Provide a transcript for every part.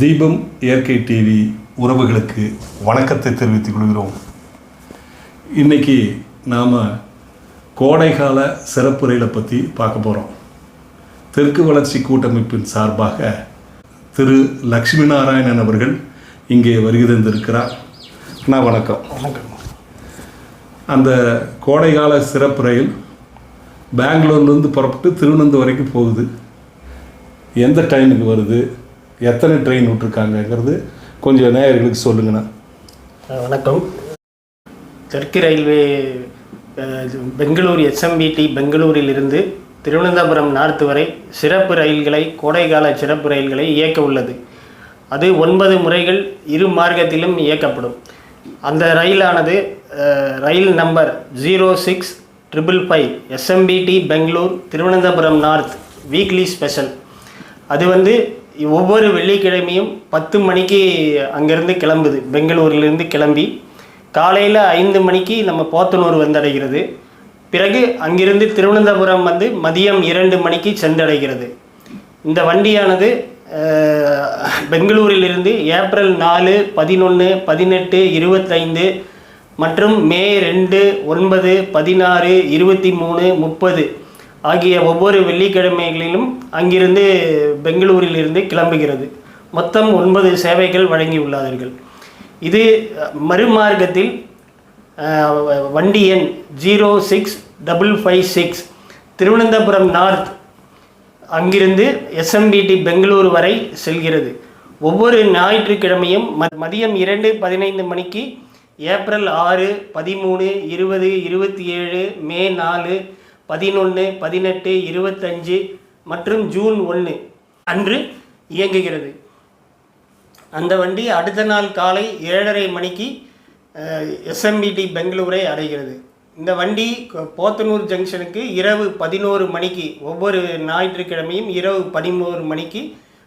தீபம் இயற்கை டிவி உறவுகளுக்கு வணக்கத்தை தெரிவித்துக் கொள்கிறோம். இன்னைக்கு நாம் கோடைகால சிறப்பு ரயிலை பற்றி பார்க்க போகிறோம் தெற்கு வளர்ச்சி கூட்டமைப்பின் சார்பாக திரு லக்ஷ்மி நாராயணன் அவர்கள் இங்கே வருகை தந்திருக்கிறார். அண்ணா வணக்கம். அந்த கோடைகால சிறப்பு ரயில் பெங்களூர்லேருந்து புறப்பட்டு திருவனந்தபுரம் வரைக்கும் போகுது. எந்த டைமுக்கு வருது? எத்தனை ட்ரெயின் விட்ருக்காங்கங்கிறது கொஞ்சம் நேயர்களுக்கு சொல்லுங்கண்ணா. வணக்கம். தெற்கு ரயில்வே பெங்களூர் எஸ்எம்பிடி பெங்களூரிலிருந்து திருவனந்தபுரம் நார்த் வரை சிறப்பு ரயில்களை கோடைக்கால சிறப்பு ரயில்களை இயக்க உள்ளது. அது ஒன்பது முறைகள் இரு மார்க்கத்திலும் இயக்கப்படும். அந்த ரயிலானது ரயில் number zero six triple five SMVT Bangalore Thiruvananthapuram north weekly special. அது வந்து ஒவ்வொரு வெள்ளிக்கிழமையும் பத்து மணிக்கு அங்கேருந்து கிளம்புது. பெங்களூரிலிருந்து கிளம்பி காலையில் ஐந்து மணிக்கு நம்ம போத்தனூர் வந்தடைகிறது. பிறகு அங்கிருந்து திருவனந்தபுரம் வந்து மதியம் இரண்டு மணிக்கு சென்றடைகிறது. இந்த வண்டியானது பெங்களூரிலிருந்து ஏப்ரல் நாலு பதினொன்று பதினெட்டு இருபத்தைந்து மற்றும் மே ரெண்டு ஒன்பது பதினாறு இருபத்தி மூணு முப்பது ஆகிய ஒவ்வொரு வெள்ளிக்கிழமைகளிலும் அங்கிருந்து பெங்களூரிலிருந்து கிளம்புகிறது. மொத்தம் ஒன்பது சேவைகள் வழங்கியுள்ளார்கள். இது மறுமார்க்கத்தில் வண்டி எண் zero six double five six Thiruvananthapuram north அங்கிருந்து எஸ்எம்பிடி பெங்களூரு வரை செல்கிறது. ஒவ்வொரு ஞாயிற்றுக்கிழமையும் மதியம் இரண்டு பதினைந்து மணிக்கு ஏப்ரல் ஆறு பதிமூணு இருபது இருபத்தி ஏழு மே நாலு பதினொன்று பதினெட்டு இருபத்தஞ்சு மற்றும் ஜூன் ஒன்று அன்று இயங்குகிறது. அந்த வண்டி அடுத்த நாள் காலை ஏழரை மணிக்கு எஸ்எம்பிடி பெங்களூரை அடைகிறது. இந்த வண்டி போத்தனூர் ஜங்ஷனுக்கு இரவு பதினோரு மணிக்கு ஒவ்வொரு ஞாயிற்றுக்கிழமையும் இரவு பதினோரு மணிக்கு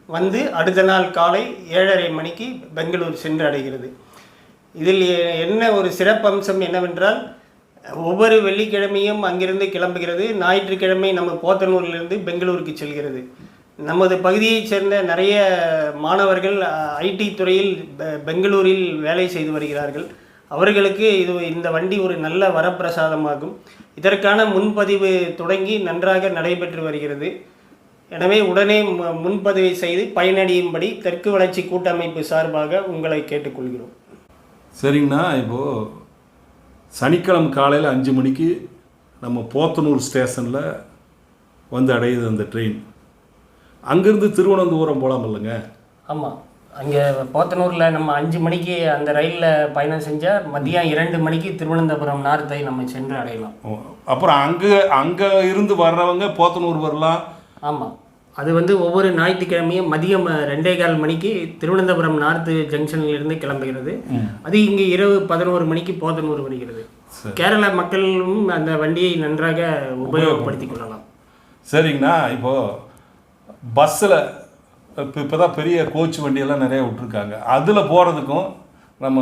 வந்து அடுத்த நாள் காலை ஏழரை மணிக்கு பெங்களூர் சென்று அடைகிறது இதில் என்ன ஒரு சிறப்பம்சம் என்னவென்றால் ஒவ்வொரு வெள்ளிக்கிழமையும் அங்கிருந்து கிளம்புகிறது. ஞாயிற்றுக்கிழமை நம்ம போத்தனூரிலிருந்து பெங்களூருக்கு செல்கிறது. நமது பகுதியைச் சேர்ந்த நிறைய மாணவர்கள் ஐடி துறையில் பெ- பெங்களூரில் வேலை செய்து வருகிறார்கள். அவர்களுக்கு இது இந்த வண்டி ஒரு நல்ல வரப்பிரசாதமாகும். இதற்கான முன்பதிவு தொடங்கி நன்றாக நடைபெற்று வருகிறது. எனவே உடனே மு- முன்பதிவை செய்து பயனடையும்படி தெற்கு வளர்ச்சி கூட்டமைப்பு சார்பாக உங்களை கேட்டுக்கொள்கிறோம். சரிங்கண்ணா இப்போது சனிக்கிழமை காலையில் அஞ்சு மணிக்கு நம்ம போத்தனூர் ஸ்டேஷனில் வந்து அடையுது அந்த ட்ரெயின். அங்கேருந்து திருவனந்தபுரம் போகலாம் இல்லைங்க? ஆமாம் அங்கே போத்தனூரில் நம்ம அஞ்சு மணிக்கு அந்த ரயிலில் பயணம் செஞ்சால் மதியம் இரண்டு மணிக்கு திருவனந்தபுரம் நார்த்தை நம்ம சென்று அடையலாம். அப்புறம் அங்கே அங்கே இருந்து வர்றவங்க போத்தனூர் வரலாம். ஆமாம் அது வந்து ஒவ்வொரு ஞாயிற்றுக்கிழமையும் மதியம் ரெண்டே கால் மணிக்கு திருவனந்தபுரம் நார்த்து ஜங்ஷனில் இருந்து கிளம்புகிறது அது இங்கே இரவு பதினோரு மணிக்கு போத்தனூர் வருகிறது. கேரள மக்களும் அந்த வண்டியை நன்றாக உபயோகப்படுத்திக் கொள்ளலாம். சரிங்கண்ணா இப்போது பஸ்ஸில் இப்போ இப்போ தான் பெரிய கோச் வண்டியெல்லாம் நிறைய விட்ருக்காங்க அதில் போகிறதுக்கும் நம்ம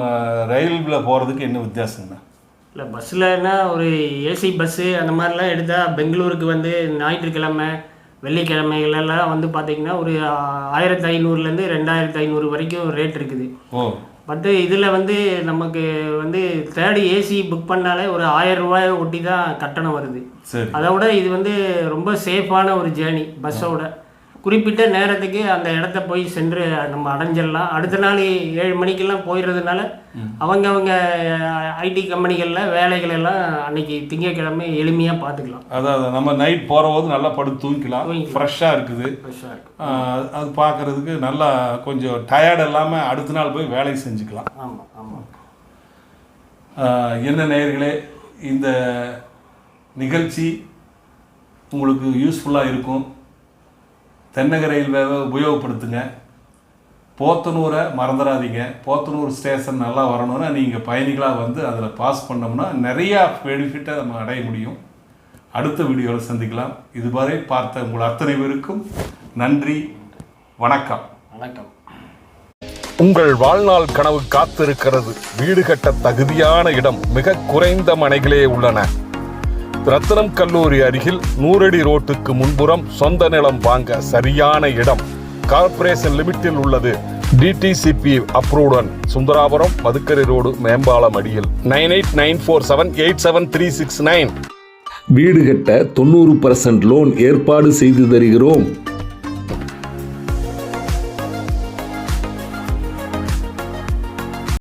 ரயிலில் போகிறதுக்கு என்ன வித்தியாசங்கண்ணா? இல்லை பஸ்ஸில்னா ஒரு ஏசி பஸ்ஸு அந்த மாதிரிலாம் எடுத்தால் பெங்களூருக்கு வந்து ஞாயிற்றுக்கிழமை வெள்ளிக்கிழமைகளெல்லாம் வந்து பார்த்திங்கன்னா ஒரு ஆயிரத்தி ஐநூறுலேருந்து ரெண்டாயிரத்தி ஐநூறு வரைக்கும் ரேட் இருக்குது. ஓ. பட்டு இதில் வந்து நமக்கு வந்து தேர்ட் ஏசி புக் பண்ணாலே ஒரு ஆயிரம் ரூபாயை ஒட்டி தான் கட்டணம் வருது. அதை விட இது வந்து ரொம்ப சேஃபான ஒரு ஜேர்னி பஸ்ஸோட குறிப்பிட்ட நேரத்துக்கு அந்த இடத்த போய் சென்று நம்ம அடைஞ்சிடலாம். அடுத்த நாள் ஏழு மணிக்கெல்லாம் போயிடுறதுனால அவங்க அவங்க ஐடி கம்பெனிகளில் வேலைகள் எல்லாம் அன்னைக்கு திங்கட்கிழமை எளிமையாக பார்த்துக்கலாம். அதாவது நம்ம நைட் போகிறபோது நல்லா படுத்து தூங்கிக்கலாம். ஃப்ரெஷ்ஷாக இருக்குது. அது பார்க்குறதுக்கு நல்லா கொஞ்சம் டயர்ட் இல்லாமல் அடுத்த நாள் போய் வேலை செஞ்சுக்கலாம். ஆமாம் ஆமாம் என்ன நேயர்களே இந்த நிகழ்ச்சி உங்களுக்கு யூஸ்ஃபுல்லாக இருக்கும். தென்னக ரயில்வேவை உபயோகப்படுத்துங்க. போத்தனூரை மறந்துடாதீங்க. போத்தனூர் ஸ்டேஷன் நல்லா வரணும்னா நீங்கள் பயணிகளாக வந்து அதில் பாஸ் பண்ணோம்னா நிறையா பெனிஃபிட்டை நம்ம அடைய முடியும். அடுத்த வீடியோவில் சந்திக்கலாம். இதுவரை பார்த்த உங்கள் அத்தனை பேருக்கும் நன்றி. வணக்கம். வணக்கம். உங்கள் வாழ்நாள் கனவு காத்திருக்கிறது. வீடு கட்ட தகுதியான இடம் மிக குறைந்த மனைகளே உள்ளன. ரத்னம் கல்லூரி அருகில் நூறடி ரோட்டுக்கு முன்புறம் சொந்த நிலம் வாங்க சரியான இடம். கார்ப்பரேஷன் லிமிட்டில் உள்ளது. டிடிசிபி அப்ரூவ்டன். சுந்தராபுரம் மதுக்கரை ரோடு மேம்பாலம் அடியில். Nine eight nine four seven eight seven three six nine. வீடு கட்ட தொண்ணூறு பர்சன்ட் லோன் ஏற்பாடு செய்து தருகிறோம்.